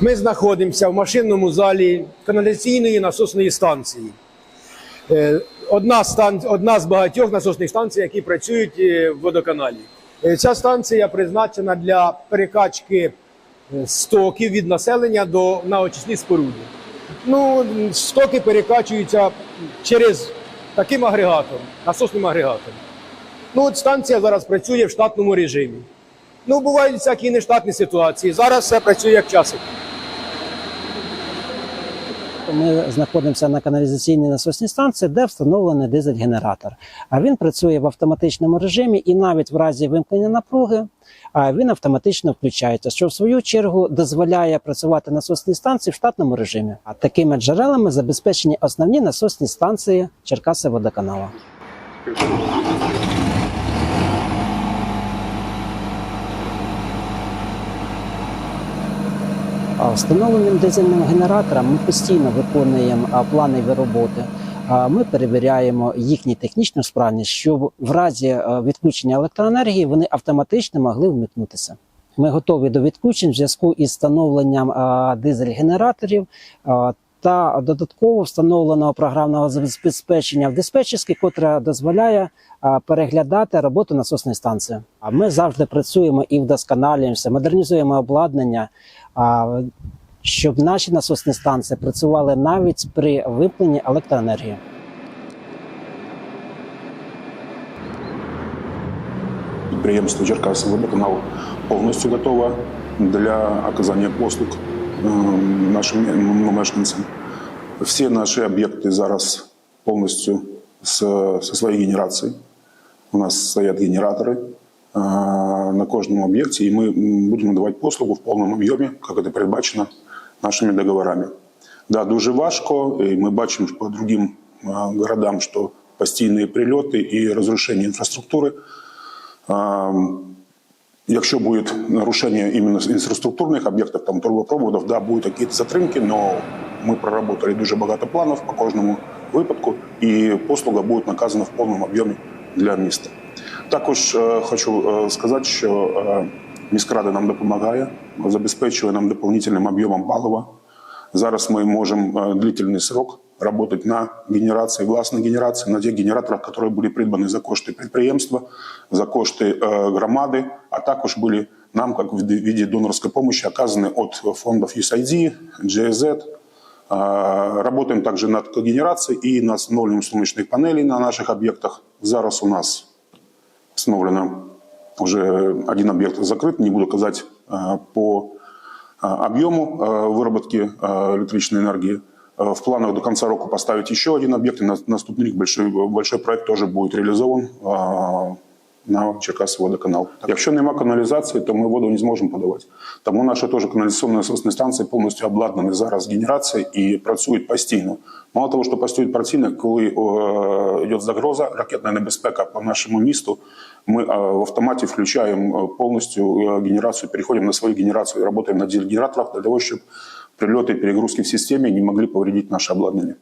Ми знаходимося в машинному залі каналізаційної насосної станції. Е, Одна, стан... Одна з багатьох насосних станцій, які працюють е, в водоканалі. Е, Ця станція призначена для перекачки стоків від населення до на очисні споруди. Ну, стоки перекачуються через таким агрегатом, насосним агрегатом. Ну, от станція зараз працює в штатному режимі. Ну, бувають всякі нештатні ситуації. Зараз все працює як часик. Ми знаходимося на каналізаційній насосній станції, де встановлений дизель-генератор. А він працює в автоматичному режимі, і навіть в разі вимкнення напруги він автоматично включається, що в свою чергу дозволяє працювати насосній станції в штатному режимі. А такими джерелами забезпечені основні насосні станції Черкаси водоканала. А Встановленням дизельним генератором ми постійно виконуємо плани роботи. Ми перевіряємо їхню технічну справність, щоб в разі відключення електроенергії вони автоматично могли вмикнутися. Ми готові до відключень в зв'язку із встановленням дизель-генераторів та додатково встановленого програмного забезпечення в диспетчерській, котре дозволяє переглядати роботу насосної станції. А ми завжди працюємо і вдосконалюємося, модернізуємо обладнання, щоб наші насосні станції працювали навіть при вимкненні електроенергії. Підприємство Черкаси водоканал повністю готове для оказання послуг нашим мешканцям. Всі наші об'єкти зараз повністю з, зі своєю генерацією. У нас стоять генератори е, на кожному об'єкті, і ми будемо надавати послугу в повному об'ємі, як це передбачено нашими договорами. Да, дуже важко, і ми бачимо по другим е, городам, що постійні прильоти і розрушення інфраструктури. Якщо будет нарушение именно инфраструктурных объектов, там трубопроводов, да, будут какие-то затримки, но ми проработали дуже багато планів по кожному випадку, і послуга буде наказана в повному об'ємі для міста. Також е, хочу е, сказати, що е, міськрада нам допомагає, забезпечує нам дополнительним об'ємом палива. Зараз ми можемо е, длительний срок работать на генерації, власної генерації, на тих генераторах, які були придбані за кошти підприємства, за кошти е, громади, а також були нам, як в виде донорської допомоги, оказані від фондів USAID, GIZ. Е, Работаем также над когенерацией и над встановленням сонячних панелей на наших об'єктах. Зараз у нас встановлено вже один об'єкт закрит, не буду казати е, по э, объему э, выработки э, электрической энергии. Э, В планах до конца року поставить еще один объект, и на наступный рік большой, большой проект тоже будет реализован э, на Черкаси водоканал. Якщо нема каналізації, то ми воду не зможемо подавати. Тому наші теж каналізаційні насосні станції повністю обладнані зараз генерацією і працюють постійно. Мало того, що працюють постійно, коли е, йде загроза, ракетна небезпека по нашому місту, ми е, в автоматі включаємо е, повністю е, генерацію, переходимо на свою генерацію, працюємо на генераторах для того, щоб прильоти и перегрузки в системе не могли повредить наше обладнання.